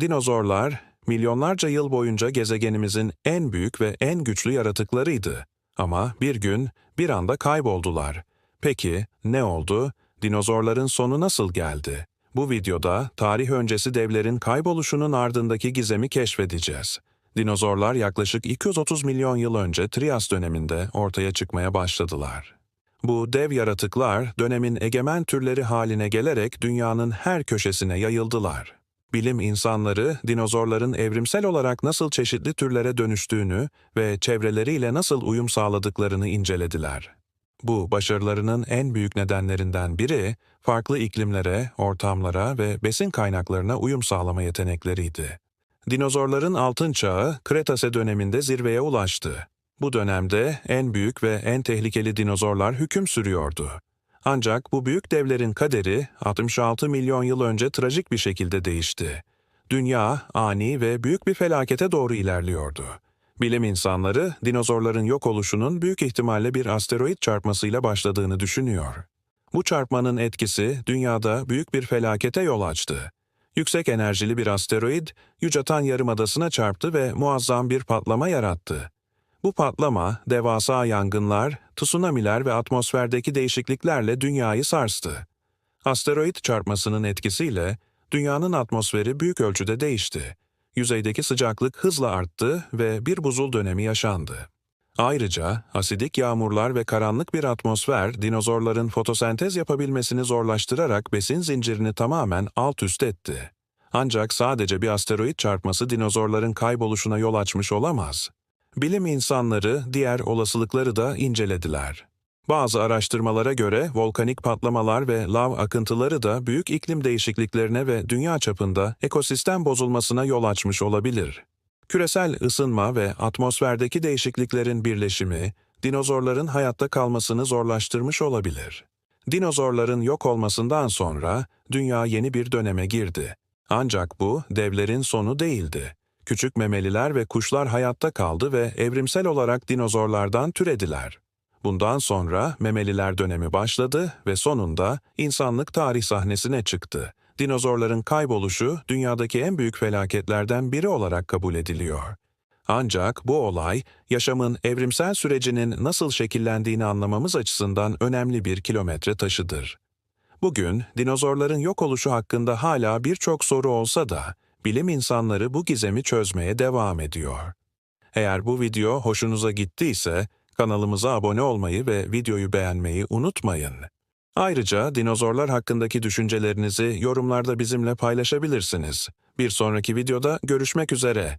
Dinozorlar, milyonlarca yıl boyunca gezegenimizin en büyük ve en güçlü yaratıklarıydı. Ama bir gün bir anda kayboldular. Peki ne oldu? Dinozorların sonu nasıl geldi? Bu videoda tarih öncesi devlerin kayboluşunun ardındaki gizemi keşfedeceğiz. Dinozorlar yaklaşık 230 milyon yıl önce Trias döneminde ortaya çıkmaya başladılar. Bu dev yaratıklar dönemin egemen türleri haline gelerek dünyanın her köşesine yayıldılar. Bilim insanları dinozorların evrimsel olarak nasıl çeşitli türlere dönüştüğünü ve çevreleriyle nasıl uyum sağladıklarını incelediler. Bu başarılarının en büyük nedenlerinden biri farklı iklimlere, ortamlara ve besin kaynaklarına uyum sağlama yetenekleriydi. Dinozorların altın çağı Kretase döneminde zirveye ulaştı. Bu dönemde en büyük ve en tehlikeli dinozorlar hüküm sürüyordu. Ancak bu büyük devlerin kaderi 66 milyon yıl önce trajik bir şekilde değişti. Dünya ani ve büyük bir felakete doğru ilerliyordu. Bilim insanları dinozorların yok oluşunun büyük ihtimalle bir asteroid çarpmasıyla başladığını düşünüyor. Bu çarpmanın etkisi dünyada büyük bir felakete yol açtı. Yüksek enerjili bir asteroid Yucatan Yarımadası'na çarptı ve muazzam bir patlama yarattı. Bu patlama, devasa yangınlar, tsunamiler ve atmosferdeki değişikliklerle dünyayı sarstı. Asteroid çarpmasının etkisiyle dünyanın atmosferi büyük ölçüde değişti. Yüzeydeki sıcaklık hızla arttı ve bir buzul dönemi yaşandı. Ayrıca asidik yağmurlar ve karanlık bir atmosfer dinozorların fotosentez yapabilmesini zorlaştırarak besin zincirini tamamen alt üst etti. Ancak sadece bir asteroid çarpması dinozorların kayboluşuna yol açmış olamaz. Bilim insanları diğer olasılıkları da incelediler. Bazı araştırmalara göre volkanik patlamalar ve lav akıntıları da büyük iklim değişikliklerine ve dünya çapında ekosistem bozulmasına yol açmış olabilir. Küresel ısınma ve atmosferdeki değişikliklerin birleşimi, dinozorların hayatta kalmasını zorlaştırmış olabilir. Dinozorların yok olmasından sonra dünya yeni bir döneme girdi. Ancak bu devlerin sonu değildi. Küçük memeliler ve kuşlar hayatta kaldı ve evrimsel olarak dinozorlardan türediler. Bundan sonra memeliler dönemi başladı ve sonunda insanlık tarih sahnesine çıktı. Dinozorların kayboluşu dünyadaki en büyük felaketlerden biri olarak kabul ediliyor. Ancak bu olay, yaşamın evrimsel sürecinin nasıl şekillendiğini anlamamız açısından önemli bir kilometre taşıdır. Bugün dinozorların yok oluşu hakkında hala birçok soru olsa da bilim insanları bu gizemi çözmeye devam ediyor. Eğer bu video hoşunuza gittiyse kanalımıza abone olmayı ve videoyu beğenmeyi unutmayın. Ayrıca dinozorlar hakkındaki düşüncelerinizi yorumlarda bizimle paylaşabilirsiniz. Bir sonraki videoda görüşmek üzere.